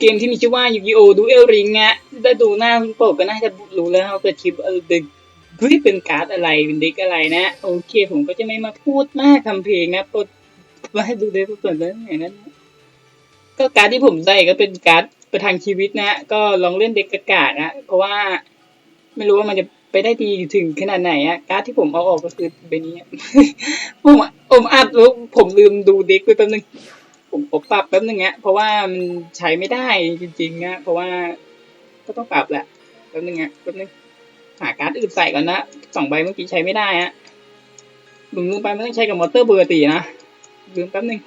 เกมที่มีชื่อว่ายูกิโอดูเอลริงอะได้ดูหน้าคุณโปกก็น่าจะรู้แล้วเขาเปิดคลิปเออด็กเฮ้ยเป็นการ์ดอะไรเป็นเด็กอะไรนะ โอเค ผมก็จะไม่มาพูดมากทำเพลงนะโปรดมาให้ดูเด็กเปิดแล้วอย่างนั้นก็การ์ดที่ผมใส่ก็เป็นการ์ดประทังชีวิตนะ ก็ลองเล่นเด็กกากาศนะเพราะว่าไม่รู้ว่ามันจะไปได้ดีถึงขนาดไหนอะการ์ดที่ผมเอาออกก็คือใบนี้อะผมผมอัดแล้วผมลืมดูเด็กไปแป๊บนึง ผมผมปรับแป๊บนึงอะเพราะว่ามันใช้ไม่ได้จริงๆอะเพราะว่าก็ต้องปรับแหละแป๊บนึงอะแป๊บนึงหาการ์ดอื่นใส่ก่อนนะสองใบเมื่อกี้ใช้ไม่ได้อะลืมลืมไปไม่ต้องใช้กับมอเตอร์ปกตินะลืมแป๊บนึง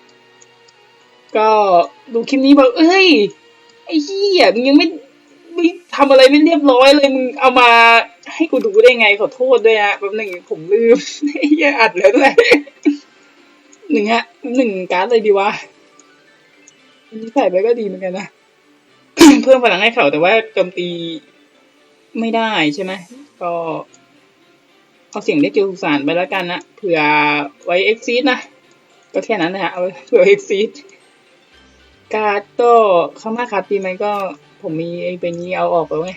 ก็ดูคลิปนี้บอกเอ้ยไอ้เหี้ยมึงยังไม่ไม่ทำอะไรไม่เรียบร้อยเลยมึงเอามาให้กูดูได้ไงขอโทษด้วยอะแป๊บนึงผมลืมไอ้เหี้ยอัดแล้วด้วยหนึ่งฮะหนึ่งการ์ดเลยดีวะ ใส่ไปก็ดีเหมือนกันนะเพิ่มพลังให้เขาแต่ว่าโจมตีไม่ได้ใช่ไหมก็เอาเสียงได้เกียวสุสานไปแล้วกันนะเผื่อไว้เอ็กซีดนะก็แค่นั้นนะฮะเอาเผื่อเอ็กซีดการ์ดก็เข้ามาคาตีไหมก็ผมมีไอ้เป็นนี้เอาออกไปไง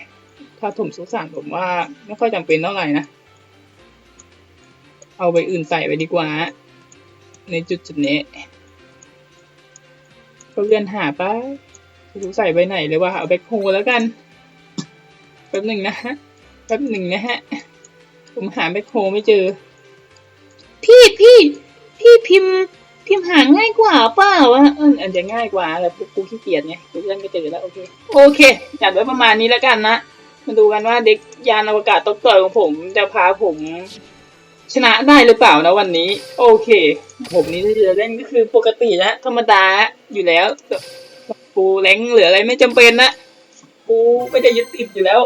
ถ้าถมสุสานผมว่าไม่ค่อยจำเป็นเท่าไหร่นะ เอาไปอื่นใส่ไปดีกว่า ในจุดจุดนี้ ๆนี้ก็เลื่อนหาไปไม่รู้ใส่ไปไหนเลยว่าเอาแบ็คโฮแล้วกัน แป๊บหนึ่งนะฮะ แป๊บหนึ่งนะฮะ ผมหาแบ็คโฮไม่เจอ พี่พี่ พี่พิมพ์ พิมพ์หาง่ายกว่าเปล่าวะเอออันจะง่ายกว่าแต่กูกูขี้เกียจไงกูเลื่อนก็เจอแล้วโอเค โอเคจัดไว้ประมาณนี้แล้วกันนะ มาดูกันว่าเด็กยานอวกาศตกต่อยของผมจะพาผม ชนะได้หรือเปล่านะวันนี้ โอเค ผมนี่ที่จะเล่นก็คือปกตินะธรรมดาอยู่แล้วกูแรงเหลืออะไรไม่จำเป็นนะกูไม่ได้ยึดติดอยู่แล้ว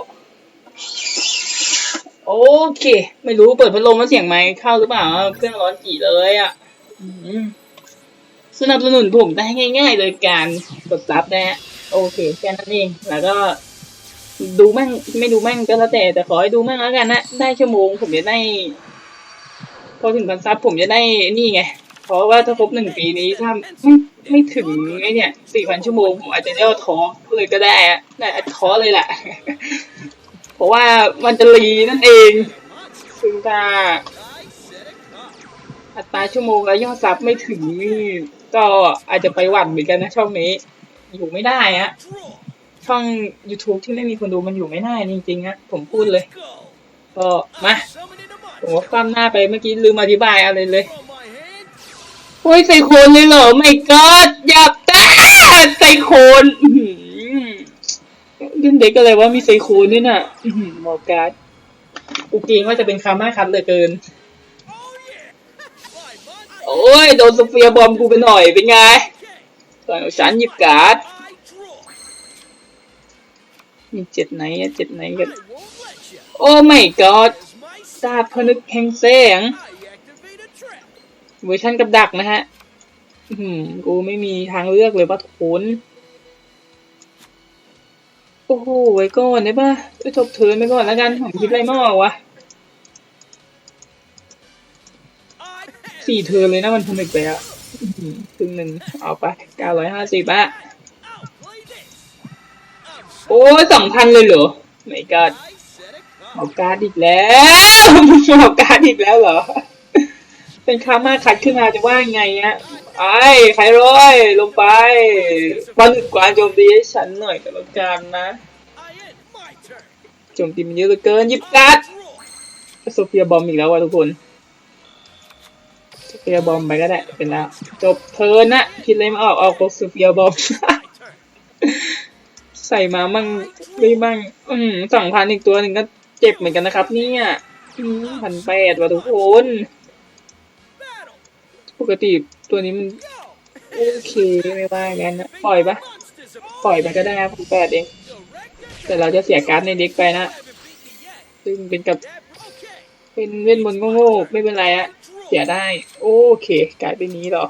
โอเค ไม่รู้เปิดพัดลมแล้วเสียงไมค์เข้าหรือเปล่าเครื่องร้อนจีเลยอะสนับสนุนผมได้ง่าย ๆ โดยการกดซับนะฮะโอเคแค่นั้นเองแล้วก็ดูแม่งไม่ดูแม่งก็แล้วแต่แต่ขอให้ดูแม่งแล้วกันนะได้ชั่วโมงผมจะได้ อถึงพันซับผมจะได้นี่ไง เพราะว่าถ้าครบหนึ่งปีนี้ถ้าไม่ไม่ถึงไอเนี่ยสี่พันชั่วโมงผมอาจจะได้เอาท้อเลยก็ได้อะได้ท้อเลยแหละ เพราะว่ามันจะรีนั่นเองซึ่งถ้าอัตราชั่วโมงและยอดซับไม่ถึงนี่ก็อาจจะไปหวั่นเหมือนกันนะช่องนี้ อยู่ไม่ได้อะช่อง YouTube ที่ไม่มีคนดูมันอยู่ไม่ได้จริงๆอะผมพูดเลย ก็มา ผมว่าความหน้าไปเมื่อกี้ลืมอธิบายอะไรเลยโอ้ยไซโคนเลยเหรอไม่ก็อยากได้ไซโคนอื้อหือเล่นเด็กอะไรว่ามีไซโคนด้วยน่ะหือหมอการ์ดกูเกรงว่าจะเป็นคาม่าคัดเลยเกิน โอ้ยโดนสเฟียบอมกูไปหน่อยเป็นไงตอนฉันหยิบการ์ดมีเจ็ดไหนอะเจ็ดไหนกันโอ้ไม่ก็ดาบพนึกแห่งแสง เวอร์ชันกับดักนะฮะอืมกูไม่มีทางเลือกเลยว่าทุนโอ้โห ไว้ก่อนได้ปะไปทบเทินไปก่อนแล้วกันผมคิดไรม่ออกวะสี่เทินเลยนะมันพนึกไปอะครึ่งหนึ่งเอาไปเก้าร้อยห้าสิบอะโอ้สองพันเลยเหรอไม่ก็ เอาการ์ดอีกแล้วเอาการ์ดอีกแล้วเหรอ เป็นคามาคัดขึ้นมาจะว่าไงเงี้ยไอ้ใครร้อยลงไปบันทึกการโจมตีให้ฉันหน่อยก็แล้วกันนะโจมตีมันเยอะเหลือเกินยิบการ์ดโซเฟียบอมอีกแล้วว่ะทุกคนโซเฟียบอมไปก็ได้เป็นแล้วจบเทิร์นนะคิดเลยไม่ออกเอาโซเฟียบอมใส่มามั่งไม่มั่งสองพันอีกตัวหนึ่งก็ เจ็บเหมือนกันนะครับ เนี่ยพันแปดว่ะทุกคน ปกติตัวนี้มันโอเคไม่ว่างั้นนะปล่อยปะปล่อยไปก็ได้พันแปดเอง แต่เราจะเสียการ์ดในเด็กไปนะ ซึ่งเป็นกับ เป็นเล่นบนต์โง่ๆไม่เป็นไรอะเสียได้ โอเคกลายเป็นนี้หรอ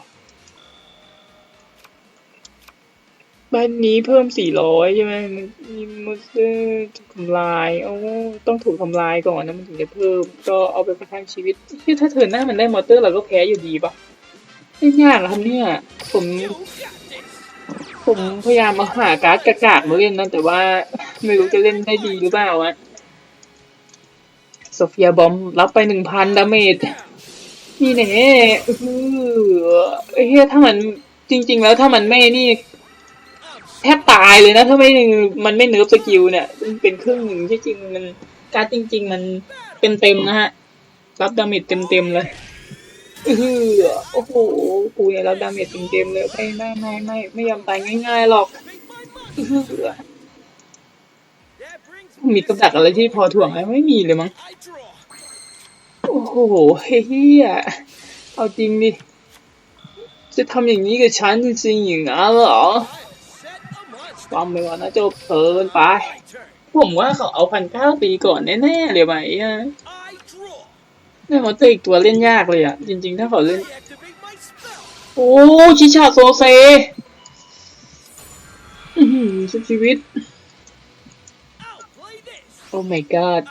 บ้านนี้เพิ่มสี่ร้อยใช่ไหมมันมีมอนสเตอร์ถูกทำลายโอ้ต้องถูกทำลายก่อนนะมันถึงจะเพิ่ม ก็เอาไปประทังชีวิตที่ถ้าเธอหน้ามันได้มอเตอร์เราก็แพ้อยู่ดีปะไม่ยากหรอครับเนี่ย ผม ผมพยายามมาหาการ์ดกากๆมาเล่นนะแต่ว่าไม่รู้จะเล่นได้ดีหรือเปล่าอะโซเฟียบอมรับไปหนึ่งพันดาเมจนี่แน่เฮียถ้ามันจริง ๆ แล้วถ้ามันไม่นี่ แทบตายเลยนะ ถ้าไม่มันไม่เนิร์ฟสกิลเนี่ยเป็นครึ่งหนึ่งที่จริงมันการจริง ๆ มันเต็มนะฮะ รับดาเมจเต็มๆเลยเออโอ้โหกูเนี่ยรับดาเมจเต็มๆเลยไม่ไม่ไม่ไม่ไม่ยอมตายง่าย ๆ หรอกเออมีกำดักอะไรที่พอถ่วงไหมไม่มีเลยมั้งโอ้โหเฮียเอาจริงดิจะทำอย่างนี้กับฉันจริงๆอย่างนั้นเหรอ ความไม่ว่านะจบเกินไป ผมว่าเขาเอาพันเก้าตีก่อนแน่ๆเลยไหมอะแม่มอนตีกตัวเล่นยากเลยอะ จริง ๆ ถ้าเขาเล่น โอ้ชิชาโซเซสุดชีวิต โอ้ my god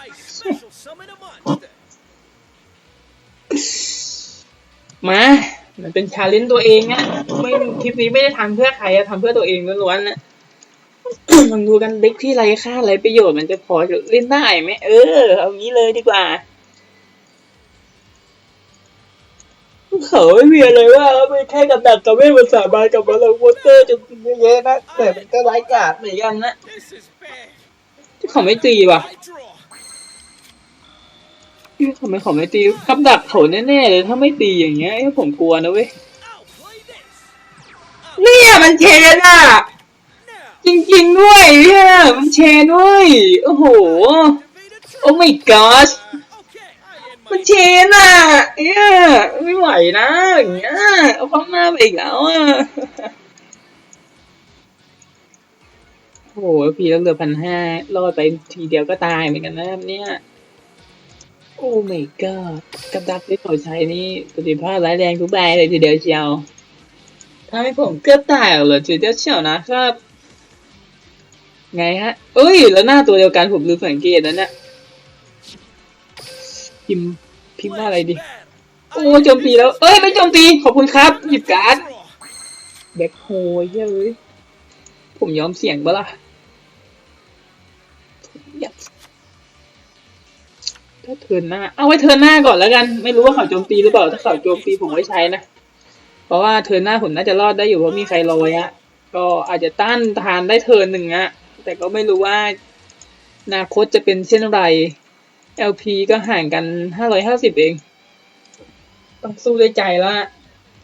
มา มันเป็นชาเลนจ์ตัวเองอะไม่คลิปนี้ไม่ได้ทำเพื่อใครอะทำเพื่อตัวเองล้วนๆนะ ลองดูกันเด็กที่ไรค่าไรประโยชน์มันจะพอจะเล่นได้ไหมเออ เอางี้เลยดีกว่า เขาไม่มีอะไรว่าไม่แค่กับดักกับไม่มันสามารถกับมาลงวอเตอร์จะเยอะๆนะแต่มันก็ไร้กาดเหมือนกันนะที่เขาไม่ตีว่ะเขาไม่เขาไม่ตีกับดักเขาแน่ๆเลยถ้าไม่ตีอย่างเงี้ยให้ผมกลัวนะเว้ยเนี่ยมันเชนอะ จริงๆด้วยเนี่ยมันเชนด้วย โอ้โห โอ้ my god มันเชนอะเนี่ยไม่ไหวนะอย่างเงี้ยเอาความหน้าไปอีกแล้วอะโอ้โหพี่แล้วเหลือพันห้ารอดไปทีเดียวก็ตายเหมือนกันนะเนี่ยโอ้ my god กับดักที่เขาใช้นี่ประสิทธิภาพร้ายแรงทุกใบเลยทีเดียวเชียวทำให้ผมเกือบตายเลยทีเดียวเชียวนะครับ ไงฮะ เอ้ย แล้วหน้าตัวเดียวกันผมลืมสังเกตแล้วเนี่ยพิมพิมพ์ว่าอะไรดี โอ้โจมตีแล้ว เอ้ย ไม่โจมตี ขอบคุณครับ หยิบการ์ดแบ็คโฮยเฮ้ย ผมยอมเสี่ยงปะล่ะถ้าเทินหน้า เอาไว้เทินหน้าก่อนแล้วกัน ไม่รู้ว่าเขาโจมตีหรือเปล่า ถ้าเขาโจมตีผมไว้ใช้นะ เพราะว่าเทินหน้าผมน่าจะรอดได้อยู่เพราะมีใครลอยอะก็อาจจะต้านทานได้เทินหนึ่งอะ แต่ก็ไม่รู้ว่าอนาคตจะเป็นเช่นไร LP ก็ห่างกันห้าร้อยห้าสิบเอง ต้องสู้ด้วยใจแล้วอะ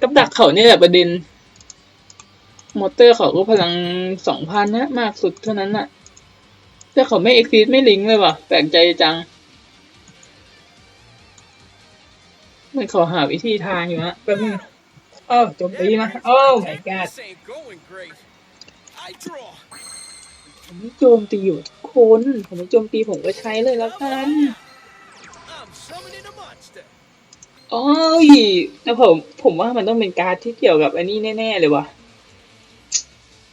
กับดักเขาเนี่ยแหละประเด็น มอเตอร์เขาก็พลังสองพันนะ มากสุดเท่านั้นอะแต่เขาไม่เอ็กซิสไม่ลิงก์เลยว่ะ แปลกใจจัง มันขาหาวิธีทางอยู่นะแป๊บนึงเออจมตีนะโอ้ my god ผมไม่โจมตีอยู่ทุกคน ผมไม่โจมตีผมก็ใช้เลยแล้วกันโอ้ยแต่ผม ผมว่ามันต้องเป็นการ์ดที่เกี่ยวกับอันนี้แน่ ๆ เลยว่ะ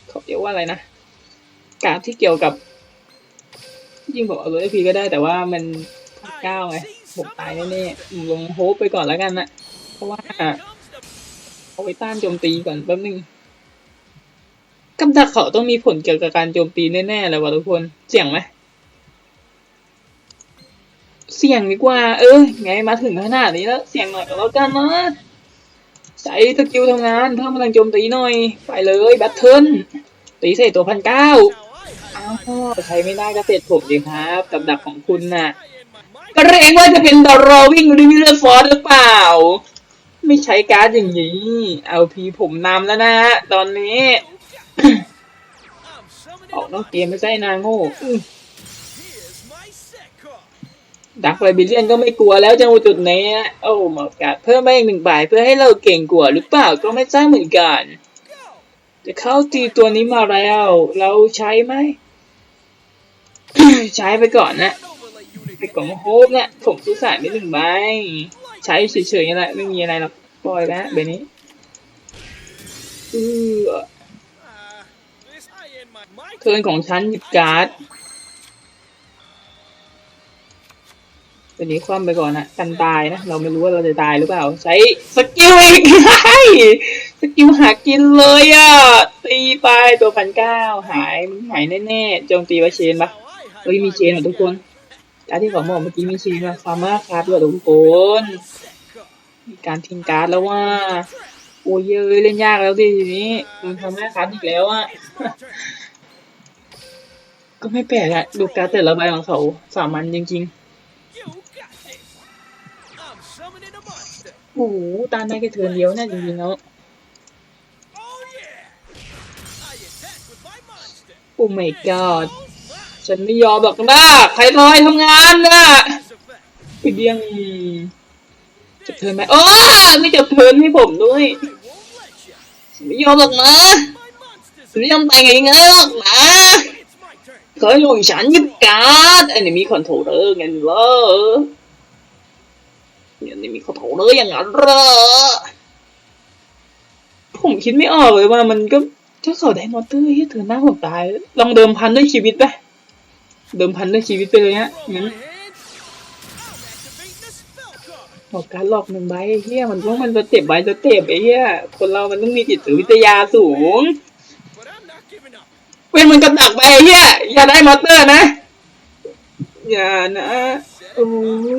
เขาเรียกว่าอะไรนะ การ์ดที่เกี่ยวกับ ยิ่งบอกเอาเลยพีก็ได้แต่ว่ามันเก้าไงผมตายแน่ๆลงโฮปไปก่อนแล้วกันนะเพราะว่าเอาไว้ต้านโจมตีก่อนแป๊บนึง กำดักเขาต้องมีผลเกี่ยวกับการโจมตีแน่ๆเลยว่ะทุกคน เสี่ยงไหม เสี่ยงดีกว่า เออ ไงมาถึงขนาดนี้แล้ว เสี่ยงหน่อยก็แล้วกันนะใช้สกิลทำงานเพิ่มพลังโจมตีหน่อย ไปเลยแบทเทิลตีเศษตัวพันเก้าอ้าวใช้ไม่ได้ก็เสร็จผมดีครับกับดักของคุณน่ะก็เรงว่าจะเป็นดอรอวิ่งริวิลอร์ฟอร์ดหรือเปล่า ไม่ใช้การ์ดอย่างนี้ เอาพีผมนำแล้วนะตอนนี้ ออกนอกเกมไม่ใช่นางโง่อื้อดักไลบิเลียนก็ไม่กลัวแล้วจังหวะจุดนี้อะโอ้หมอกาดเพิ่มไปอีกหนึ่งบายเพื่อให้เราเก่งกว่าหรือเปล่าก็ไม่ทราบเหมือนกัน จะเข้าตีตัวนี้มาแล้ว เราใช้ไหมใช้ไปก่อนนะไปก่อนโฮปเนี่ยผมซื้อสายไปหนึ่งใบใช้เฉยๆนี่แหละไม่มีอะไรหรอกปล่อยแล้วแบบนี้อือเทิร์นของฉันหยิบการ์ดตัวนี้คว่ำไปก่อนนะกันตายนะ เราไม่รู้ว่าเราจะตายหรือเปล่า ใช้สกิลอีกสกิลหากินเลยอะ ตีไปตัวพันเก้าหายมึงหายแน่ๆโจมตีว่าเชนปะเฮ้ยมีเชนเหรอทุกคนการที่ผมบอกเมื่อกี้มีเชนอะฟาร์มาคาร์ดด้วยทุกคนมีการทิ้งการ์ดแล้วว่าโอ้ยเยอะเล่นยากแล้วดิทีนี้มันทำให้คัดอีกแล้วอะ ก็ไม่แปลกอะดูการแต่ละใบของเขาสามัญจริงๆโอ้โหตามได้แค่เทินเดียวเนี่ยจริงๆแล้วโอ้ my god ฉันไม่ยอมหรอกนะใครรอยทำงานนะไปเดียงจบเทิร์นไหมโอ้ไม่จบเทิร์นให้ผมด้วยฉันไม่ยอมหรอกนะฉันไม่ยอมไปไงงั้นหรอกนะ ขอให้ลูกฉันยิบการ์ดอันนี้มีคอนโทรเลอร์ไงเหรออันนี้มีคอนโทรเลอร์อย่างนั้นเหรอผมคิดไม่ออกเลยว่ามันก็ถ้าเขาได้มอเตอร์ให้เธอหน้าผมตาย ลองเดิมพันด้วยชีวิตไปเดิมพันด้วยชีวิตไปเลยฮะงั้นบอกการหลอกหนึ่งใบเฮียมันต้องมันสเต็ปใบสเต็ปไอ้เฮียคนเรามันต้องมีจิตวิทยาสูง เว้นมันกำดักไปไอ้เฮียอย่าได้มอเตอร์นะ อย่านะโอ้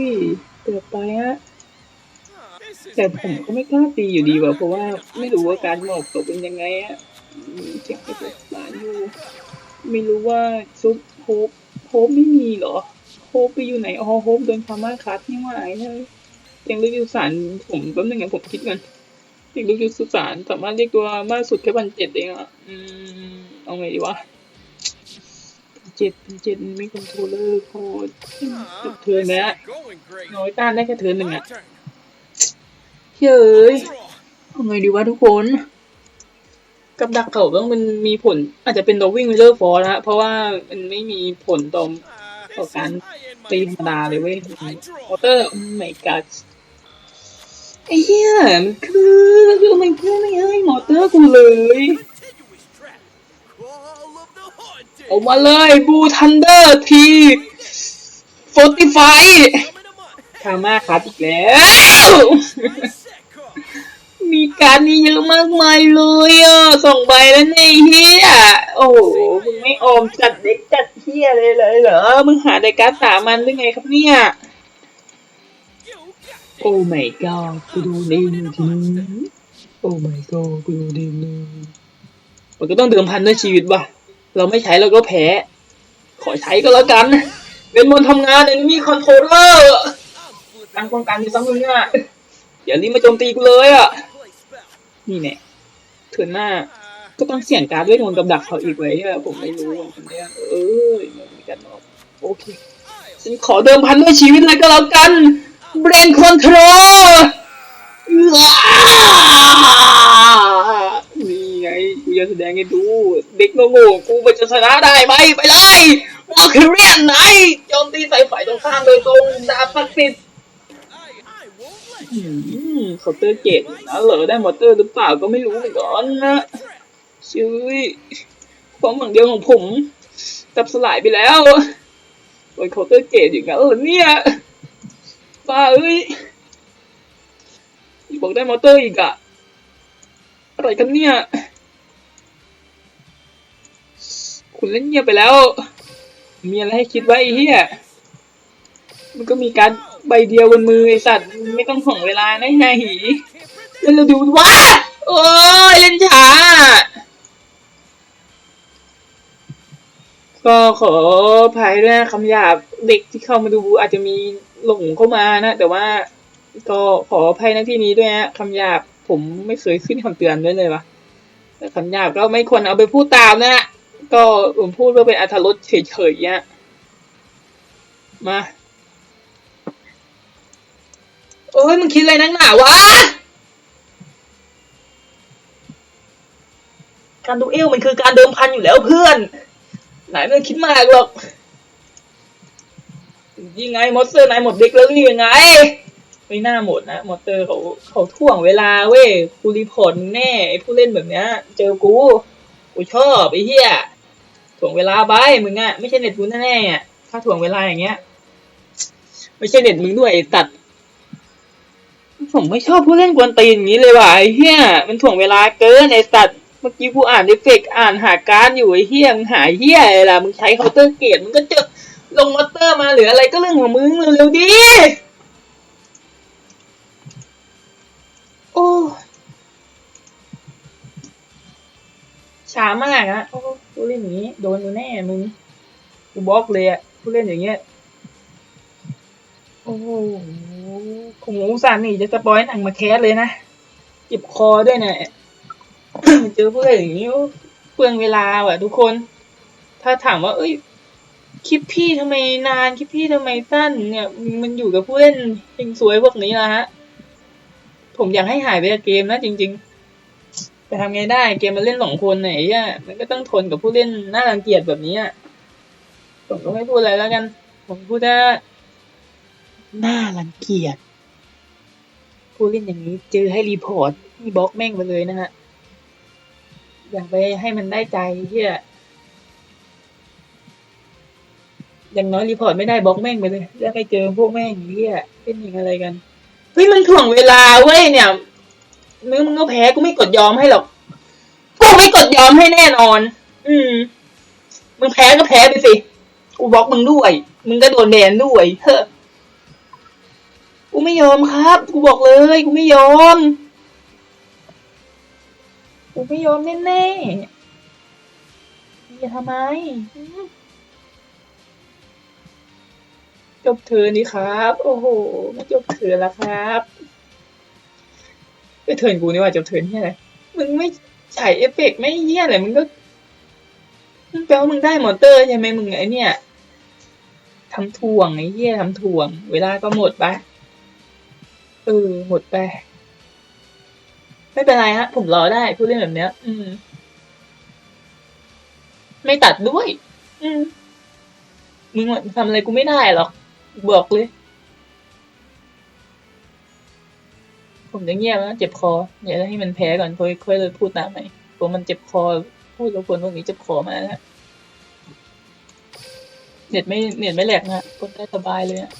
ยเกิดไปฮะแต่ผมก็ไม่กล้าตีอยู่ดีว่ะเพราะว่าไม่รู้ว่าการหมอกตกเป็นยังไงอะมีเสียงกระตุกสารอยู่ ไม่รู้ว่าซุปโฮปโฮปไม่มีเหรอโฮปไปอยู่ไหนอ๋อโฮปโดนพาม่าคัดนี่ว่าไอ้เนี่ยยังลึกอยู่สารผมแป๊บนึงนะผมคิดกัน ยังลึกอยู่สุสานสามารถเรียกตัวมากสุดแค่พันเจ็ดเองอะ อืม เอาไงดีวะเจ็ดเจ็ดไม่คอนโทรลเลอร์โคตรจบเทิร์นแล้วน้อยต้านได้แค่เทินหนึ่งอะเฮ้ยเอาไงดีวะทุกคน กับดักเขาต้องมันมีผล อาจจะเป็นดอวิ่งเลอร์ฟอร์นะเพราะว่ามันไม่มีผลต่อต่อการตีธรรมดาเลยเว้ยมอเตอร์ไม่กัด ไอ้เหี้ยมันคือคือมันคือไม่ให้มอเตอร์กูเลยออกมาเลยบูทันเดอร์ทีโฟติไฟคามาครับอีกแล้ว มีการนี้เยอะมากมายเลยอะสองใบแล้วเนี่ยไอ้เฮียโอ้โหมึงไม่ออมจัดเด็กจัดเฮียเลยเลยเหรอ มึงหาได้การ์ดสามันได้ไงครับเนี่ย โอ้ my god กูดูดีทีนี้โอ้ my god กูดูดีเลยมันก็ต้องเดิมพันด้วยชีวิตว่ะ เราไม่ใช้เราก็แพ้ ขอใช้ก็แล้วกันเป็นมนต์ทำงานเอ็นมีคอนโทรลเลอร์ตั้งป้องกันอยู่สักมึงอะอย่ารีบมาโจมตีกูเลยอะ นี่แน่เถื่อนหน้า ก็ต้องเสี่ยงการด้วยมนกับดักเขาอีกไว้ผมไม่รู้อันเนี้เออมีกันออกโอเค ฉันขอเดิมพันด้วยชีวิตเลยก็แล้วกัน เบรนคอนโทรลนี่ไงกูจะแสดงให้ดู เด็กโง่ๆกูมันจะชนะได้ไหมไปเลยวอลคิเรียนไหนโจมตีใส่ฝ่ายตรงข้ามโดยตรงดาบศักดิ์สิทธิ์เคาน์เตอร์เกตนะเหรอได้มอเตอร์หรือเปล่าก็ไม่รู้เหมือนกันนะชื่อความหวังเดียวของผมจับสลายไปแล้วโดนเคาน์เตอร์เกตอย่างนั้นเหรอเนี่ย บ้าเอ้ยบอกได้มอเตอร์อีกอะอะไรกันเนี่ย คุณเล่นเงียบไปแล้ว มีอะไรให้คิดไว้ไอ้เฮียมันก็มีการใบเดียวบนมือไอสัตว์ ไม่ต้องห่วงเวลานะไงหีเล่นเราดูว้าโอ้ยเล่นช้า ก็ขออภัยด้วยคำหยาบเด็กที่เข้ามาดูอาจจะมี หลงเข้ามานะ แต่ว่าก็ขออภัยในที่นี้ด้วยนะคำหยาบผมไม่เคยขึ้นคำเตือนด้วยเลยวะแต่คำหยาบก็ไม่ควรเอาไปพูดตามนะก็ผมพูดเพื่อเป็นอัธรสเฉยๆเนี่ยมาโอ้ยมึงคิดอะไรนักหนาวะ การดูเอลมันคือการเดิมพันอยู่แล้วเพื่อน ไหนไม่ต้องคิดมากหรอก ยังไงมอสเตอร์นายหมดเด็กแล้วนี่ยังไง ไม่น่าหมดนะมอเตอร์เขาเขาท่วงเวลาเว้ยกูรีพอร์ตแน่ไอ้ผู้เล่นแบบเนี้ย เจอกูกูชอบไอ้เหี้ยถ่วงเวลาไปมึงอะไม่ใช่เน็ตกูแน่ๆอะถ้าถ่วงเวลาอย่างเงี้ย ไม่ใช่เน็ตมึงด้วยไอ้ตัด ผมไม่ชอบผู้เล่นกวนตีนอย่างนี้เลยว่ะไอ้เหี้ยมันถ่วงเวลาเกินไอ้สัตว์เมื่อกี้กูอ่านเอฟเฟกอ่านหาการอยู่ไอ้เหี้ยมึงหาเหี้ยอะไรล่ะมึงใช้เคาน์เตอร์เกตมึงก็เจอ ลงมอเตอร์มาหรืออะไรก็เรื่องของมึงเร็วๆดิโอ้ช้ามากอะโอ้ผู้เล่นอย่างนี้โดนกูแน่มึงกูบล็อกเลยอะผู้เล่นอย่างเงี้ยโอ้โหผมอุตส่าห์หนีจะสปอยหนังมาแคสเลยนะเจ็บคอด้วยเนี่ยเจอผู้เล่นอย่างนี้เปลืองเวลาว่ะทุกคน ถ้าถามว่า เอ้ย คลิปพี่ทำไมนานคลิปพี่ทำไมสั้นเนี่ย มันอยู่กับผู้เล่นเองสวยพวกนี้ละฮะ ผมอยากให้หายไปจากเกมนะจริง ๆ แต่ทำไงได้เกมมันเล่นสองคนไหนอะมันก็ต้องทนกับผู้เล่นน่ารังเกียจแบบนี้อะผมก็ไม่พูดอะไรแล้วกัน ผมพูดว่าน่ารังเกียจผู้เล่นอย่างนี้เจอให้รีพอร์ตนี่บล็อกแม่งไปเลยนะฮะอย่าไปให้มันได้ใจเฮีย อย่างน้อยรีพอร์ตไม่ได้บล็อกแม่งไปเลยแล้วไปเจอพวกแม่งเฮียเป็นยังอะไรกันเฮ้ยมันถ่วงเวลาเว้ยเนี่ยมึงมึงก็แพ้กูไม่กดยอมให้หรอกกูไม่กดยอมให้แน่นอน อืมมึงแพ้ก็แพ้ไปสิกูบล็อกมึงด้วยมึงก็โดนแบนด้วยเฮ้อกูไม่ยอมครับ กูบอกเลยกูไม่ยอมกูไม่ยอมแน่แน่ๆอย่าทำไม จบเธอนี่ครับ โอ้โหมาจบเธอแล้วครับไปเทินกูนี่ว่าจบเทิร์นที่ไหนมึงไม่ใส่เอฟเฟกไม่เยี่ยอะไรมึงก็มึงแปลว่ามึงได้มอเตอร์ใช่ไหมมึงไอเนี่ยทำถ่วงไอ้เหี้ยทำถ่วง เวลาก็หมดไปเออหมดไปไม่เป็นไรฮะ ผมรอได้ผู้เล่นแบบเนี้ย อืม ไม่ตัดด้วย อืมมึงทำอะไรกูไม่ได้หรอก บอกเลย ผมจะเงียบแล้วเจ็บคอเดี๋ยวให้มันแพ้ก่อนค่อยค่อยเลยพูดตามไหมผมมันเจ็บคอพูดแล้วคนพวกนี้เจ็บคอมาแล้วเน็ตไม่เน็ตไม่แหลกนะกดได้สบายเลยอะ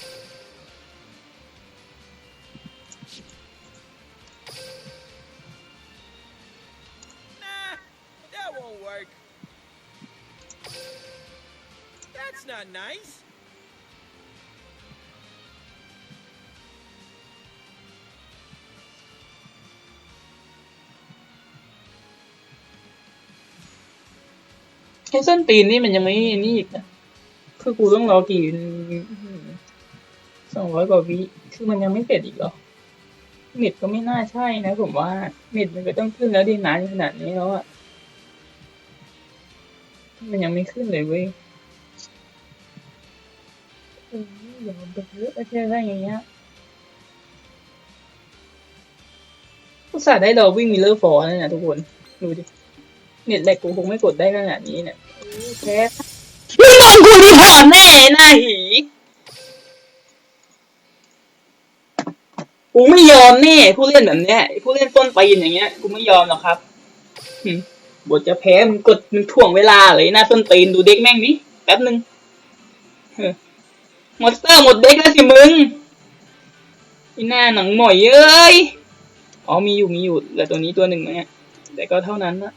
Nah, that won't work. That's not nice. ไอ้ส้นตีนนี่มันยังไม่นี่อีกนะคือกูต้องรอกี่สองร้อยกว่าวิคือมันยังไม่เสร็จอีกเหรอเน็ตก็ไม่น่าใช่นะผมว่าเน็ตมันก็ต้องขึ้นแล้วดีนานขนาดนี้แล้วอะมันยังไม่ขึ้นเลยเว้ยอยอมไปเถอะไม่ใช่ได้อย่างเงี้ยอุตส่าห์ได้รอวิ่งมิเลอร์ฟอร์นั่นนะทุกคน ดูดิ เน็ตแหลกกูคงไม่กดได้ขนาดนี้เนี่ยแพ้พี่โดนกูรีพอร์ตแน่ไอ้หน้าหี กูไม่ยอมแน่ผู้เล่นแบบเนี้ยไอ้ผู้เล่นต้นปีนอย่างเงี้ย กูไม่ยอมหรอกครับหึบทจะแพ้มึงกดมึงถ่วงเวลาเลยหน้าต้นตีนดูเด็กแม่งดิแป๊บนึงเออมอนสเตอร์หมดเด็กแล้วสิมึงอีหน้าหนังหมอยเอ้ย อ๋อมีอยู่มีอยู่เหลือตัวนี้ตัวหนึ่งนะเนี่ยแต่ก็เท่านั้นนะ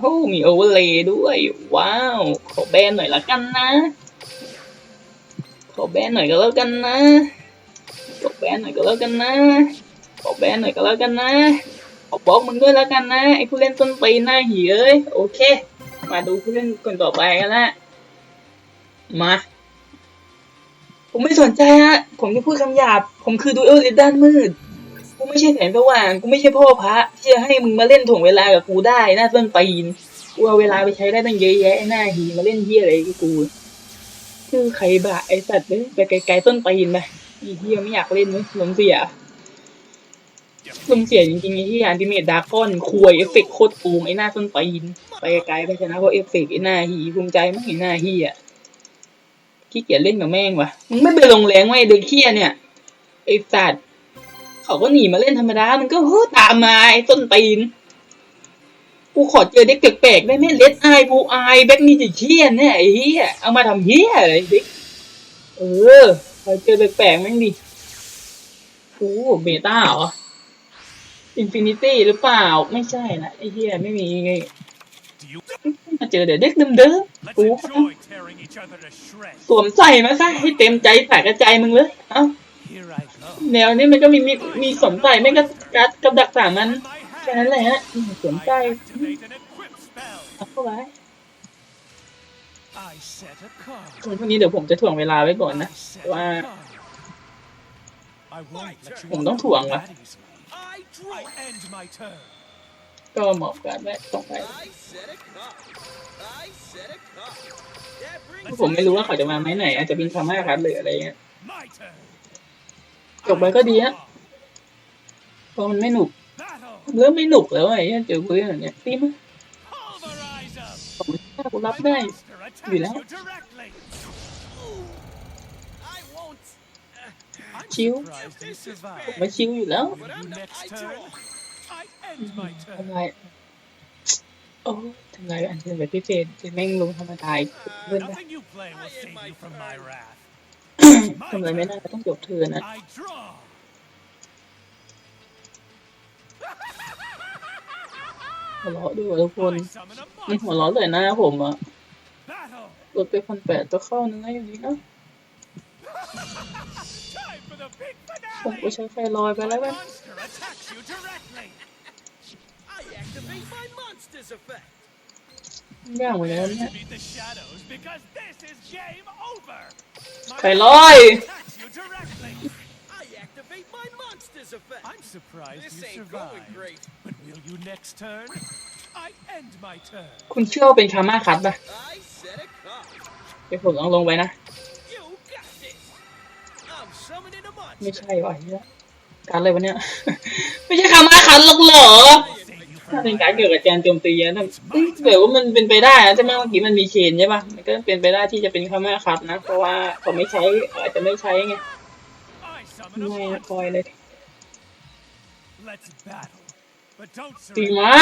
โอ้มีโอเวอร์เลย์ด้วย ว้าว ขอแบนหน่อยละกันนะ ขอแบนหน่อยก็แล้วกันนะ ขอแบนหน่อยก็แล้วกันนะ ขอแบนหน่อยก็แล้วกันนะ ขอบล็อกมึงด้วยแล้วกันนะ ไอ้ผู้เล่นต้นปีหน้าหีเอ้ย โอเค มาดูผู้เล่นคนต่อไปกันละ มา ผมไม่สนใจฮะ ผมจะพูดคำหยาบ ผมคือดูเอลลิด้านมืด กูไม่ใช่แสงสว่าง กูไม่ใช่พ่อพระที่จะให้มึงมาเล่นถ่วงเวลากับกูได้หน้าต้นปีนกูเอาเวลาไปใช้ได้ตั้งเยอะแยะไอ้หน้าหีมาเล่นเฮียอะไรกับกูคือใครบะไอ้สัตว์เนี่ยไปไกลๆต้นปีนไปไอ้เฮียไม่อยากเล่นเลยลมเสียลมเสียจริงๆไอ้เฮียอันติเมตดาร์กอนควยเอฟเฟกโคตรโกงไอ้หน้าต้นปีนไปไกลๆไปชนะเพราะเอฟเฟกไอ้หน้าหีภูมิใจมั้งไอหน้าเฮียขี้เกียจเล่นกับแม่งวะมึงไม่ไปลงแรงไว้ไอ้เด็กเฮียเนี่ยไอ้สัตว์ เขาก็หนีมาเล่นธรรมดา มันก็เฮ้อตามมาไอ้ต้นตีน กูขอเจอเด็กแปลกๆได้ไหมเลดไอบูไอแบ็กนี่จะเชี่ยเนี่ยไอ้เฮียเอามาทำเฮียอะไรเด็ก เออขอเจอแปลกๆแม่งดิโอ้เบต้าเหรออินฟินิตี้หรือเปล่า ไม่ใช่นะไอ้เหี้ยไม่มีไง Do you มาเจอเดี๋ยวเด็กเดิมเดิม let's กู enjoy tearing each other to shreds. สวมใส่มาซะให้เต็มใจใส่กระจายมึงเลย เอ้า Here I go. แนวนี้มันก็มีมีมีสมใส่ไม่ก็กัดกับดักสามมันแค่นั้นแหละฮะสมใส่ activate an equip spell. เอาเข้าไว้ I set a card. คนพวกนี้เดี๋ยวผมจะถ่วงเวลาไว้ก่อนนะว่าผมต้องถ่วงวะก็หมอบกันไว้ตรงไปผมไม่รู้ว่าเขาจะมาไหมไหน อาจจะเป็นคาม่าครับหรืออะไรเงี้ย จบไปก็ดีฮะเพราะมันไม่หนุกเริ่มไม่หนุกแล้วไอ้เจอกูอย่างเงี้ยตีมั้ยผมกูรับได้อยู่แล้วชิวผมมาชิวอยู่แล้วทำไงโอ้ทำไงอันเชิญแบบพิเศษจะแม่งลงธรรมดาเพื่อนนะ Nothing you play will save you from my wrath. ทำไรไม่ได้ต้องจบเทิร์นนะ I draw. หัวเราะด้วยทุกคน I summon a มันหัว monster. เราะเลยหน้าผมอะ Battle. ลดไปพันแปดตัวเข้านึงนะอยู่ดีนะ Time for the big ผมก็ finale. ใช้ไฟลอยไปแล้ว My กัน monster attacks you directly. I activate my monster's effect. ย่างไปแล้ว Prepare เนี่ย to meet the shadows because this is game over. My ไฟลอย monster attacks you directly. I activate my monster's effect. I'm surprised This you ain't going survived. great. But will you next turn? I end my turn. คุณเชื่อว่าเป็นคาม่าคัตป่ะ I set a card. เดี๋ยวผมลองลงไปนะ You got this. I'm summoning a ไม่ monster. ใช่ว่ะเฮียการอะไรวะเนี่ย ไม่ใช่คาม่าคัตหรอกเหรอ เป็นการเกี่ยวกับการโจมตีนะเอ้ยแต่ว่ามันเป็นไปได้นะใช่ไหมเมื่อกี้มันมีเชนใช่ป่ะมันก็เป็นไปได้ที่จะเป็นคาม่าคัตนะ เพราะว่าเขาไม่ใช้อาจจะไม่ใช้ไงไม่คอยเลยตีมา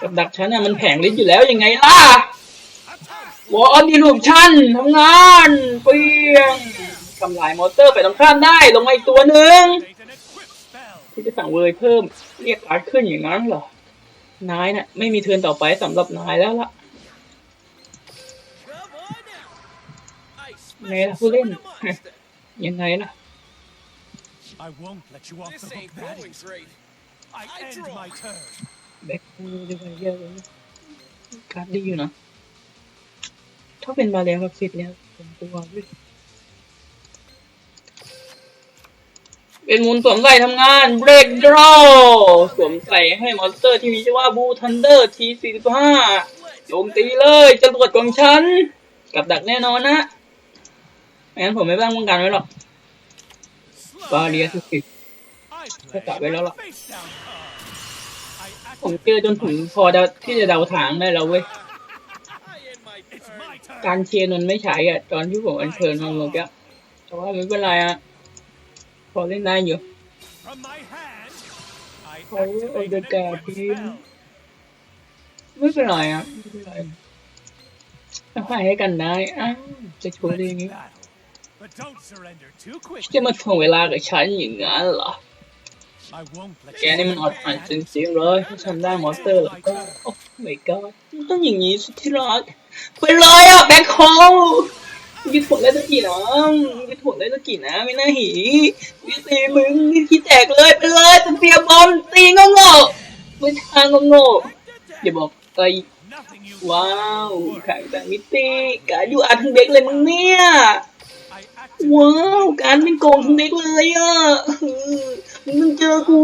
กับดักฉันน่ะมันแผงฤทธิ์อยู่แล้วยังไงล่ะวอร์ดีลูปชั่นทำงานเปียงทำลายมอเตอร์ไปตรงข้ามได้ลงมาอีกตัวหนึ่ง ที่จะสั่งเวยเพิ่มเรียกการ์ดขึ้นอย่างนั้นเหรอ นายน่ะไม่มีเทิร์นต่อไปสำหรับนายแล้วล่ะ Come on now. I Nghe là special hú lên. summon a monster. ยังไงล่ะ I won't let you off This the hook ain't that going easy. great. I I end draw. my turn. แบ็คมือดีกว่าเยอะเลยการ์ดดีอยู่นะ ถ้าเป็นบาเลียนกับฟิตแล้วผมกลัวด้วย เป็นมูลสวมใส่ทำงาน break draw สวมใส่ให้มอนสเตอร์ที่มีชื่อว่าบูทันเดอร์ทีสี่สิบห้าโจมตีเลยจรวดของฉัน กับดักแน่นอนนะไม่งั้นผมไม่ตั้งป้องกันไว้หรอกบาเลีย down. คือสิ I ก็กลับไว้แล้วล่ะ face down card. I ผมเจอจนถึงพอเดาที่จะเดาทางได้แล้วเว้ย การเชียร์นนไม่ใช้อะ ตอนที่ผมอัญเชิญมันเมื่อกี้แต่ว่าไม่เป็นไรอะ พอเล่นได้อยู่ From my hand, I Oh, activate the an equip guardian. spell. ไม่เป็นไรอะไม่เป็นไรให้ให้กันได้อ้าวจะโชว์ได้ยังไง Let's battle. But don't surrender too จะ quickly. มาถ่วงเวลากับฉันอย่างนั้นเหรอ I won't let แก you นี่มันอด off อ่าน that จริงๆเลยถ้าฉันได้มอนสเตอร์แล้วก็โอ้ไม่ก็ต้องอย่างนี้สุดที่รักไปเลยอะแบ็คโฮล ยึดผลได้สักกี่น้ำยึดผลได้สักกี่นะ ไม่น่าหีวิตีมึงนี่ที่แตกเลยไปเลยจะเสียบอลตีงงงไม่ทางงงอย่าบอกไป Nothing you ว้าวขายแต่มิติการอยู่อาทั้งเด็กเลยมึงเนี่ยว้าวการเป็นโกงทั้งเด็กเลยอะมึงเจอกู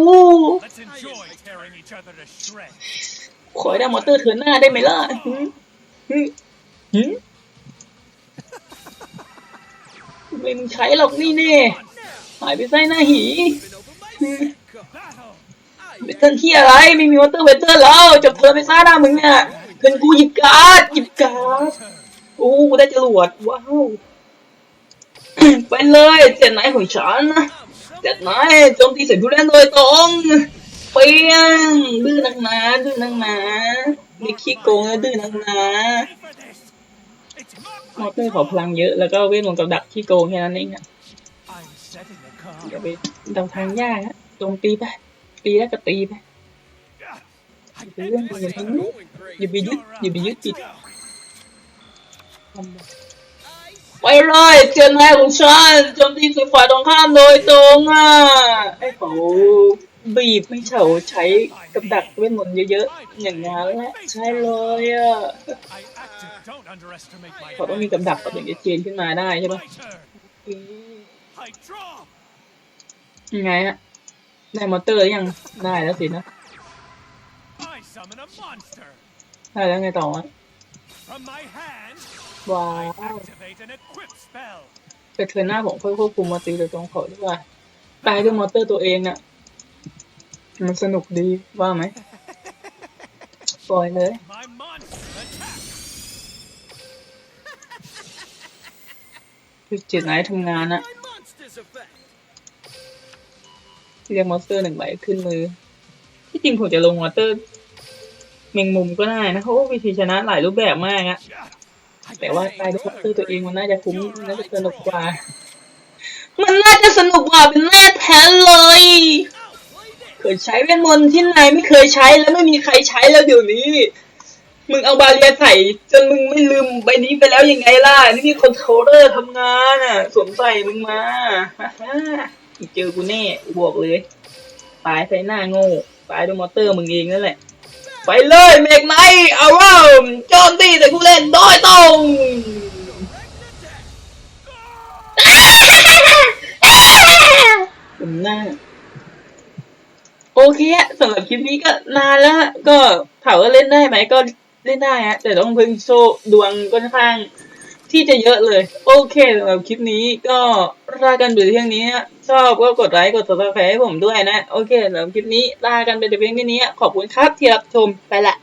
ขอได้มอเตอร์เถือนหน้าได้ไหมล่ะ ไม่มึงใช้หรอกนี่เน่หายไปไส้หน้าหีเวเทอร์ที่อะไรไม่มีมอเตอร์เวเทอร์แล้วจบเธอไปซ่าหน้ามึงเนี่ยเงินกูหยิบการ์ดหยิบการ์ดโอ้กูได้จรวดว้าวไปเลยเจ็ดไหนของฉันนะเจ็ดไหนโจมตีใส่ผู้เล่นโดยตรงเปียงดื้อนักหนาดื้อนักหนาเด็กขี้โกงแล้วดื้อนักหนา มอเตอร์ขอพลังเยอะแล้วก็เวทมนต์กับดักขี้โกงแค่นั้นเองอะอย่าไปเดาทางยากฮะโจมตีไปตีแล้วก็ตีไป I Cái lưng của This mình ain't không going great. อย่าไปยึดอย่าไปยึดติดไปเลยเจนแรกของฉันโจมตีสู่ฝ่ายตรงข้ามโดยตรงอะไอ้เขาบีบไม่เฉาใช้กับดักเวทมนต์เยอะๆอย่างนั้นแหละใช่เลยอะ I acted. Don't underestimate my เขาต้องมีกับดักกับอย่างเงี้ยเจนขึ้นมาได้ใช่ปะ My turn. I draw. ยังไงฮะได้มอเตอร์หรือยังได้แล้วสินะ I summon a monster. ได้แล้วไงต่อวะ From my hand, ว้า I ว activate an equip spell. แต่เธอหน้าผมค่อยควบคุมมาตีโดยตรงเขาดีกว่าตายด้วยมอเตอร์ตัวเองน่ะมันสนุกดีว่าไหมปล่อยเลย คือเจ็ดไนท์ทำงานอะเรียกมอนสเตอร์หนึ่งใบขึ้นมือ ที่จริงผมจะลงมอสเตอร์แมงมุมก็ได้นะเพราะว่าวิธีชนะหลายรูปแบบมากอะแต่ว่าตายด้วยมอเตอร์ตัวเองมันน่าจะคุ้มน่าจะสนุกกว่า มันน่าจะสนุกกว่าเป็นแน่แท้เลยเคยใช้เวทมนต์ที่นายไม่เคยใช้แล้วไม่มีใครใช้แล้วเดี๋ยวนี้ มึงเอาบาเรียใส่จนมึงไม่ลืมใบนี้ไปแล้วยังไงล่ะ นี่มีคอนโทรลเลอร์ทำงานอะ สวมใส่มึงมาฮ่าฮ่าเจอกูแน่บอกเลยตายใส่หน้าโง่ตายด้วยมอเตอร์มึงเองนั่นแหละ ไปเลยเมกไนท์อารามโจมตีแต่กูเล่นโดยตรงผมหน้าโอเคสำหรับคลิปนี้ก็นานแล้ว ก็ถามว่าเล่นได้ไหมก็ เล่นได้ฮะแต่ต้องพึ่งโชคดวงค่อนข้างที่จะเยอะเลย โอเคสำหรับคลิปนี้ก็ลากันไปเพียงนี้ฮะชอบก็กดไลค์กดติดตามให้ผมด้วยนะ โอเคสำหรับคลิปนี้ลากันไปแต่เพียงนี้ ขอบคุณครับที่รับชมไปละ